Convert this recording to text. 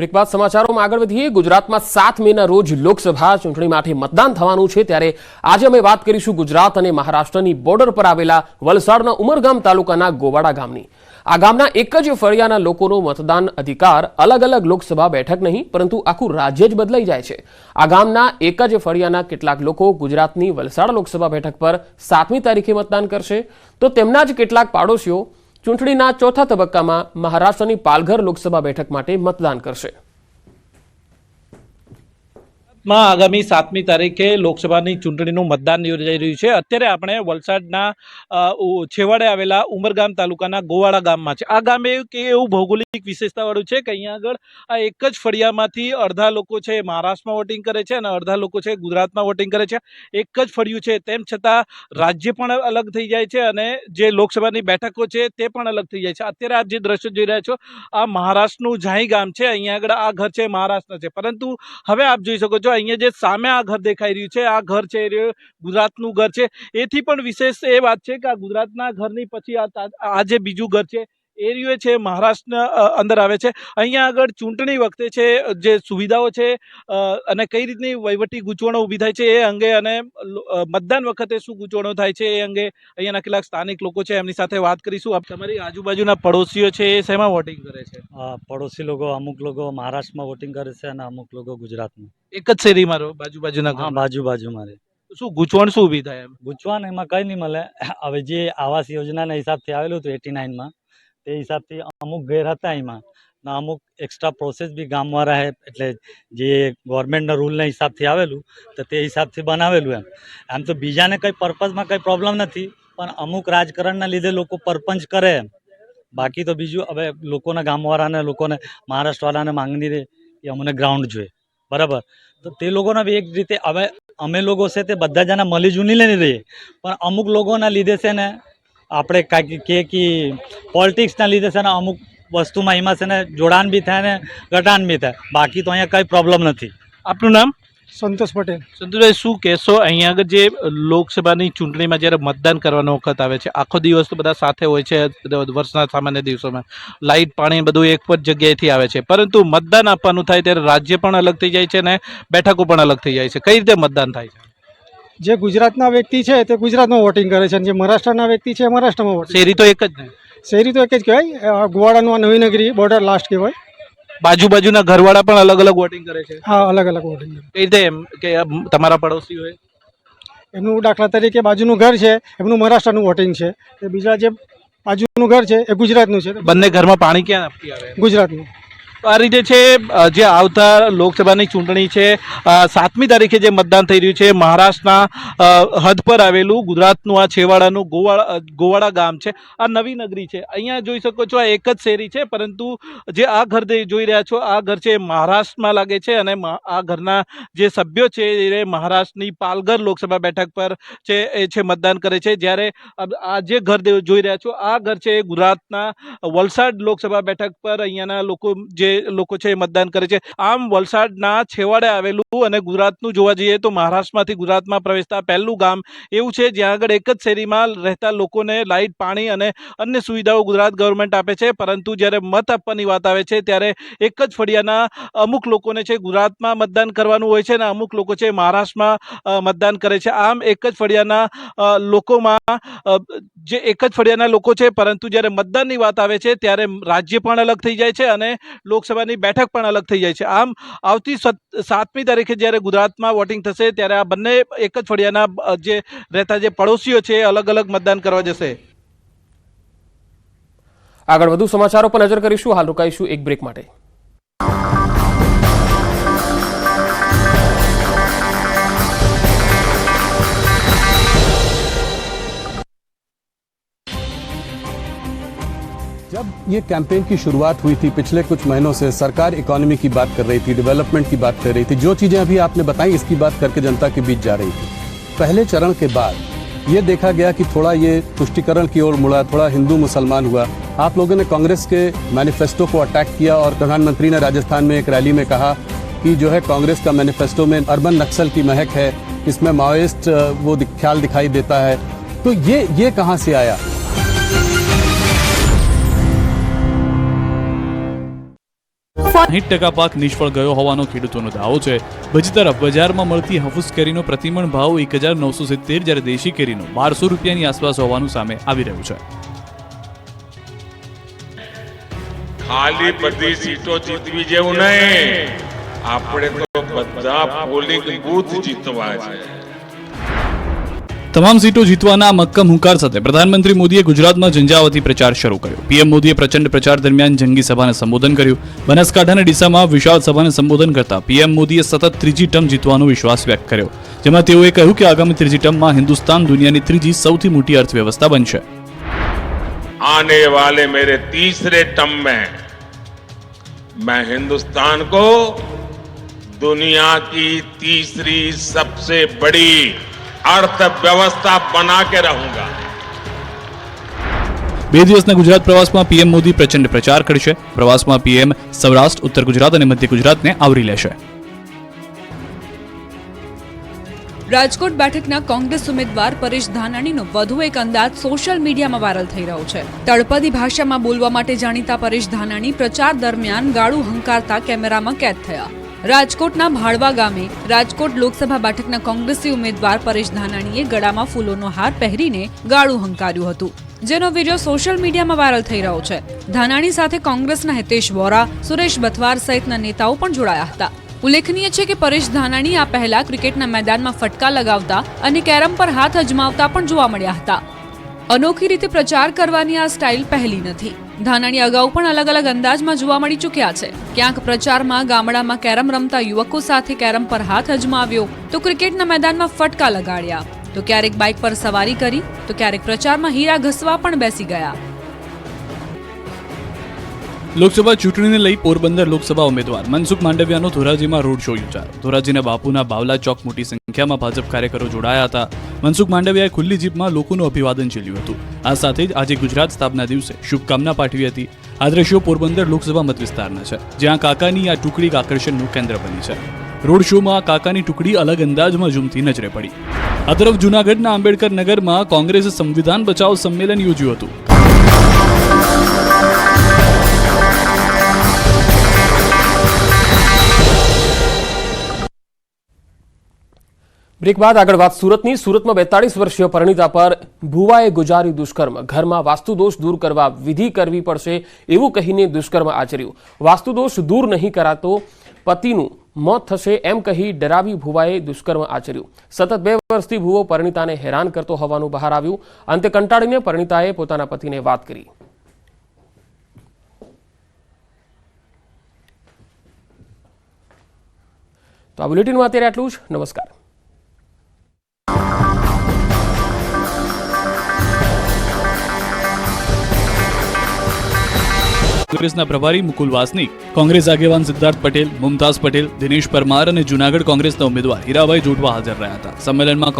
Break સમાચારોમાં આગળ વધીએ. ગુજરાતમાં સાત મેના રોજ લોકસભા ચૂંટણી માટે મતદાન થવાનું છે. ત્યારે આજે અમે વાત કરીશું ગુજરાત અને મહારાષ્ટ્રની બોર્ડર પર આવેલા વલસાડના ઉમરગામ તાલુકાના ગોવાડા ગામની. આ ગામના એક જ ફળિયાના લોકોનો મતદાન અધિકાર અલગ અલગ લોકસભા બેઠક નહીં, પરંતુ આખું રાજ્ય જ બદલાઈ જાય છે. આ ગામના એક જ ફળિયાના કેટલાક લોકો ગુજરાતની વલસાડ લોકસભા બેઠક પર સાતમી તારીખે મતદાન કરશે. તો તેમના જ કેટલાક પાડોશીઓ ચૂંટણીના ચોથા તબક્કામાં મહારાષ્ટ્રની પાલઘર લોકસભા બેઠક માટે મતદાન કરશે. માં આગામી સાતમી તારીખે લોકસભાની ચૂંટણીનું મતદાન યોજાઈ રહ્યું છે. અત્યારે આપણે વલસાડના છેવાડે આવેલા ઉમરગામ તાલુકાના ગોવાડા ગામમાં છે. આ ગામ એ કે એવું ભૌગોલિક વિશેષતાવાળું છે કે અહીંયા આગળ આ એક જ ફળિયામાંથી અડધા લોકો છે મહારાષ્ટ્રમાં વોટિંગ કરે છે અને અડધા લોકો છે ગુજરાતમાં વોટિંગ કરે છે. એક જ ફળિયું છે, તેમ છતાં રાજ્ય પણ અલગ થઈ જાય છે અને જે લોકસભાની બેઠકો છે તે પણ અલગ થઈ જાય છે. અત્યારે આપ જે દ્રશ્યો જોઈ રહ્યા છો, આ મહારાષ્ટ્રનું જાહી ગામ છે, અહીંયા આગળ આ ઘર છે મહારાષ્ટ્ર છે. પરંતુ હવે આપ જોઈ શકો છો અહીંયા જે સામે આ ઘર દેખાઈ રહ્યું છે, આ ઘર છે ગુજરાતનું ઘર છે. એથી પણ વિશેષ એ વાત છે કે આ ગુજરાતના ઘરની પછી આ જે બીજું ઘર છે એ રહ્યું છે મહારાષ્ટ્રના અંદર આવે છે. અહીંયા આગળ ચૂંટણી વખતે છે જે સુવિધાઓ છે અને કઈ રીતની વહીવટી ગૂંચવણો ઊભી થાય છે એ અંગે અને મતદાન વખતે શું ગૂંચવણો થાય છે એ અંગે અહીંયાના કેટલાક સ્થાનિક લોકો છે એમની સાથે વાત કરીશું. આપ તમારી આજુબાજુના પડોશીઓ છે એ શેમાં વોટિંગ કરે છે? પડોશી લોકો અમુક લોકો મહારાષ્ટ્રમાં વોટિંગ કરે છે અને અમુક લોકો ગુજરાતમાં. એક જ શેરી મારો બાજુ બાજુના બાજુ બાજુ મારે. શું ગૂંચવણ શું ઊભી થાય એમ? ગુજવાન એમાં કંઈ નહીં મળે. હવે જે આવાસ યોજનાના હિસાબથી આવેલું હતું એટી નાઇનમાં તે હિસાબથી અમુક ઘેર હતા એમાં. ને અમુક એક્સ્ટ્રા પ્રોસેસ બી ગામવાળા હે, એટલે જે ગવર્મેન્ટના રૂલના હિસાબથી આવેલું, તો તે હિસાબથી બનાવેલું એમ. આમ તો બીજાને કંઈ પર્પઝમાં કંઈ પ્રોબ્લેમ નથી, પણ અમુક રાજકારણના લીધે લોકો પરપંચ કરે એમ. બાકી તો બીજું હવે લોકોના ગામવાળાને, લોકોને મહારાષ્ટ્રવાળાને માંગણી રહે એ અમને ગ્રાઉન્ડ જોઈએ. બરાબર? તો તે લોકોના બી એક રીતે, હવે અમે લોકો છે તે બધા જણા મળી જૂની લઈને રહીએ. પણ અમુક લોકોના લીધે છે ને આપણે કાંઈક કે કે પોલિટિક્સના લીધે છે ને અમુક વસ્તુમાં એમાં છે ને જોડાણ બી થાય ને ઘટાણ બી થાય. બાકી તો અહીંયા કંઈ પ્રોબ્લેમ નથી. આપનું નામ? સંતોષ પટેલ. સંતોષભાઈ શું કહેશો? અહીંયા આગળ જે લોકસભાની ચૂંટણીમાં જ્યારે મતદાન કરવાનો વખત આવે છે આખો દિવસ તો બધા સાથે હોય છે વર્ષના સામાન્ય દિવસોમાં. લાઇટ પાણી બધું એક જ જગ્યાએથી આવે છે. પરંતુ મતદાન આપવાનું થાય ત્યારે રાજ્ય પણ અલગ થઈ જાય છે ને બેઠકો પણ અલગ થઈ જાય છે. કઈ રીતે મતદાન થાય છે? જે ગુજરાતના વ્યક્તિ છે તે ગુજરાતમાં વોટિંગ કરે છે અને જે મહારાષ્ટ્રના વ્યક્તિ છે મહારાષ્ટ્રમાં વોટિંગ શેરી તો એક જ ને? શહેરી તો એક જ કહેવાય. ગોવાડાનું આ નવી નગરી બોર્ડર લાસ્ટ કહેવાય. બાજુ બાજુના ઘરવાળા પણ અલગ અલગ વોટિંગ કરે છે? હા અલગ અલગ વોટિંગ કરે. કઈ રીતે એમ કે તમારા પડોશી હોય એમનું દાખલા તરીકે બાજુનું ઘર છે એમનું મહારાષ્ટ્રનું વોટિંગ છે. એ બીજા જે બાજુનું ઘર છે એ ગુજરાતનું છે. બંને ઘરમાં પાણી ક્યાં આપતી આવે? ગુજરાતનું. આ રીતે છે જે આવતા લોકસભાની ચૂંટણી છે સાતમી તારીખે જે મતદાન થઈ રહ્યું છે, મહારાષ્ટ્રના હદ પર આવેલું ગુજરાતનું આ છેવાડાનું ગોવાળા ગોવાળા ગામ છે, આ નવી નગરી છે. અહીંયા જોઈ શકો છો આ એક જ શેરી છે, પરંતુ જે આ ઘર જોઈ રહ્યા છો, આ ઘર છે મહારાષ્ટ્રમાં લાગે છે અને આ ઘરના જે સભ્યો છે એ મહારાષ્ટ્રની પાલઘર લોકસભા બેઠક પર છે, એ છે મતદાન કરે છે. જ્યારે આ જે ઘર જોઈ રહ્યા છો, આ ઘર છે ગુજરાતના વલસાડ લોકસભા બેઠક પર અહીંયાના લોકો જે લોકો છે એ મતદાન કરે છે. આમ વલસાડના છેવાડે આવેલું અને ગુજરાતનું જોવા જઈએ તો મહારાષ્ટ્રમાંથી ગુજરાતમાં પ્રવેશતા પહેલું ગામ એવું છે, જ્યાં આગળ એક જ શેરીમાં રહેતા લોકોને લાઇટ, પાણી અને અન્ય સુવિધાઓ ગુજરાત ગવર્મેન્ટ આપે છે. પરંતુ જ્યારે મત આપવાની વાત આવે છે, ત્યારે એક જ ફળિયાના અમુક લોકોને છે ગુજરાતમાં મતદાન કરવાનું હોય છે અને અમુક લોકો છે મહારાષ્ટ્રમાં મતદાન કરે છે. આમ એક જ ફળિયાના લોકોમાં જે એક જ ફળિયાના લોકો છે, પરંતુ જ્યારે મતદાનની વાત આવે છે, ત્યારે રાજ્ય પણ અલગ થઈ જાય છે અને લોકસભાની બેઠક પણ અલગ થઈ જાય છે. આમ, આવતી સાતમી તારીખે જ્યારે ગુજરાતમાં વોટિંગ થશે, ત્યારે આ બંને એક જ ફળિયાના જે રહેતા જે પડોશીઓ છે અલગ અલગ મતદાન કરવા જશે. આગળ વધુ સમાચારો પર નજર કરીશું. હાલ રોકાઈશું એક બ્રેક માટે. जब ये कैंपेन की शुरुआत हुई थी, पिछले कुछ महीनों से सरकार इकोनॉमी की बात कर रही थी डेवलपमेंट की बात कर रही थी। जो चीज़ें अभी आपने बताई, इसकी बात करके जनता के बीच जा रही थी। पहले चरण के बाद ये देखा गया कि थोड़ा ये तुष्टिकरण की ओर मुड़ा, थोड़ा हिंदू मुसलमान हुआ। आप लोगों ने कांग्रेस के मैनिफेस्टो को अटैक किया और प्रधानमंत्री ने राजस्थान में एक रैली में कहा कि जो है कांग्रेस का मैनिफेस्टो में अर्बन नक्सल की महक है, इसमें माओइस्ट वो ख्याल दिखाई देता है। तो ये ये कहाँ से आया? સાહીઠ ટકા પાક નિષ્ફળ ગયો હોવાનો ખેડૂતોનો દાવો છે. બીજી તરફ બજારમાં મળતી હાફૂસ કેરીનો પ્રતિમણ ભાવ એક હજાર નવસો સિત્તેર જ્યારે દેશી કેરીનો બારસો રૂપિયાની આસપાસ હોવાનું સામે આવી રહ્યું છે. ખાલી બધી સીટો જીતવી જેવું નહીં. આપણે તો બધા પોલિંગ બુથ જીતવા છે. તમામ સીટો જીતવાના મક્કમ હુંકાર સાથે પ્રધાનમંત્રી મોદીએ ગુજરાતમાં ઝંઝાવતી પ્રચાર શરૂ કર્યો પીએમ મોદીએ પ્રચંડ પ્રચાર દરમિયાન જંગી સભાને સંબોધન કર્યું બનાસકાંઠા અને ડીસામાં વિશાળ સભાને સંબોધન કરતા પીએમ મોદીએ સતત ત્રીજી ટર્મ જીતવાનો વિશ્વાસ વ્યક્ત કર્યો જેમાં તેઓએ કહ્યું કે આગામી ત્રીજી ટર્મમાં હિન્દુસ્તાન દુનિયાની ત્રીજી સૌથી મોટી અર્થવ્યવસ્થા બનશે आने वाले मेरे तीसरे टर्म में मैं हिंदुस्तान को दुनिया की तीसरी सबसे बड़ी અર્થવ્યવસ્થા બના કે રહુંગા. બે દિવસના ગુજરાત પ્રવાસમાં પીએમ મોદી પ્રચંડ પ્રચાર કરશે. પ્રવાસમાં પીએમ સૌરાષ્ટ્ર ઉત્તર ગુજરાત અને મધ્ય ગુજરાતને આવરી લેશે. રાજકોટ બેઠકના કોંગ્રેસ ઉમેદવાર પરેશ ધાનાણીનો વધુ એક અંદાજ સોશિયલ મીડિયામાં વાયરલ થઈ રહ્યો છે. તળપદી ભાષામાં બોલવા માટે જાણીતા પરેશ ધાનાણી પ્રચાર દરમિયાન ગાળું હંકારતા કેમેરામાં કેદ થયા. રાજકોટના ભાડવા ગામે રાજકોટ લોકસભા બેઠકના કોંગ્રેસી ઉમેદવાર પરેશ ધાનાણીએ ગળામાં ફૂલોનો હાર પહેરીને ગાળું હંકાર્યું હતું. જેનો વીડિયો સોશિયલ મીડિયામાં વાયરલ થઈ રહ્યો છે. ધાનાણી સાથે કોંગ્રેસના હિતેશ વોરા, સુરેશ બથવાર સહિતના નેતાઓ પણ જોડાયા હતા. ઉલ્લેખનીય છે કે પરેશ ધાનાણી આ પહેલા ક્રિકેટના મેદાનમાં ફટકા લગાવતા અને કેરમ પર હાથ અજમાવતા પણ જોવા મળ્યા હતા. અનોખી રીતે પ્રચાર કરવાની આ સ્ટાઇલ પહેલી નથી. ધાનાણી અગાઉ પણ અલગ અલગ અંદાજમાં જોવા મળી ચૂક્યા છે. ક્યાંક પ્રચારમાં ગામડામાં કેરમ રમતા યુવકો સાથે કેરમ પર હાથ અજમાવ્યો, તો ક્રિકેટના મેદાનમાં ફટકા લગાડ્યા. તો ક્યારેક બાઇક પર સવારી કરી, તો ક્યારેક પ્રચારમાં હીરા ઘસવા પણ બેસી ગયા. લોકસભા ચૂંટણીને લઈ પોરબંદર લોકસભા ઉમેદવાર મનસુખ માંડવિયાનો ધોરાજીમાં રોડ શો યોજાયો. ધોરાજીના બાપુના બાવલા ચોક મોટી સંખ્યામાં ભાજપ કાર્યકરો જોડાયા હતા. મનસુખ માંડવિયાએ ખુલ્લી જીપમાં લોકોનું અભિવાદન ઝીલ્યું હતું. આ સાથે જ આજે ગુજરાત સ્થાપના દિવસે શુભકામના પાઠવી હતી. આ દ્રશ્યો પોરબંદર લોકસભા મત વિસ્તારના છે, જ્યાં કાકાની આ ટુકડી આકર્ષણનું કેન્દ્ર બની છે. રોડ શોમાં કાકાની ટુકડી અલગ અંદાજમાં ઝૂમતી નજરે પડી. આ તરફ જૂનાગઢના આંબેડકર નગરમાં કોંગ્રેસે સંવિધાન બચાવ સંમેલન યોજ્યું હતું. બ્રેક બાદ આગળ વાત સુરતની. સુરતમાં બેતાળીસ વર્ષીય પરિણીતા પર ભુવાએ ગુજારી દુષ્કર્મ. ઘરમાં વાસ્તુદોષ દૂર કરવા વિધિ કરવી પડશે એવું કહીને દુષ્કર્મ આચર્યું. વાસ્તુદોષ દૂર નહીં કરાતો પતિનું મોત થશે એમ કહી ડરાવી ભુવાએ દુષ્કર્મ આચર્યું. સતત બે વર્ષથી ભુવો પરિણીતાને હેરાન કરતો હોવાનું બહાર આવ્યું. અંતે કંટાળીને પરિણીતાએ પોતાના પતિને વાત કરી. તો આ બુલેટિનમાં અત્યારે આટલું જ. નમસ્કાર. કોંગ્રેસના પ્રભારી મુકુલ વાસનિક, કોંગ્રેસ આગેવાન સિદ્ધાર્થ પટેલ, મુમતાઝ પટેલ, દિનેશ પરમાર અને જૂનાગઢ કોંગ્રેસના ઉમેદવાર હીરાભાઈ જોટવા હાજર રહ્યા હતા. સંમેલનમાં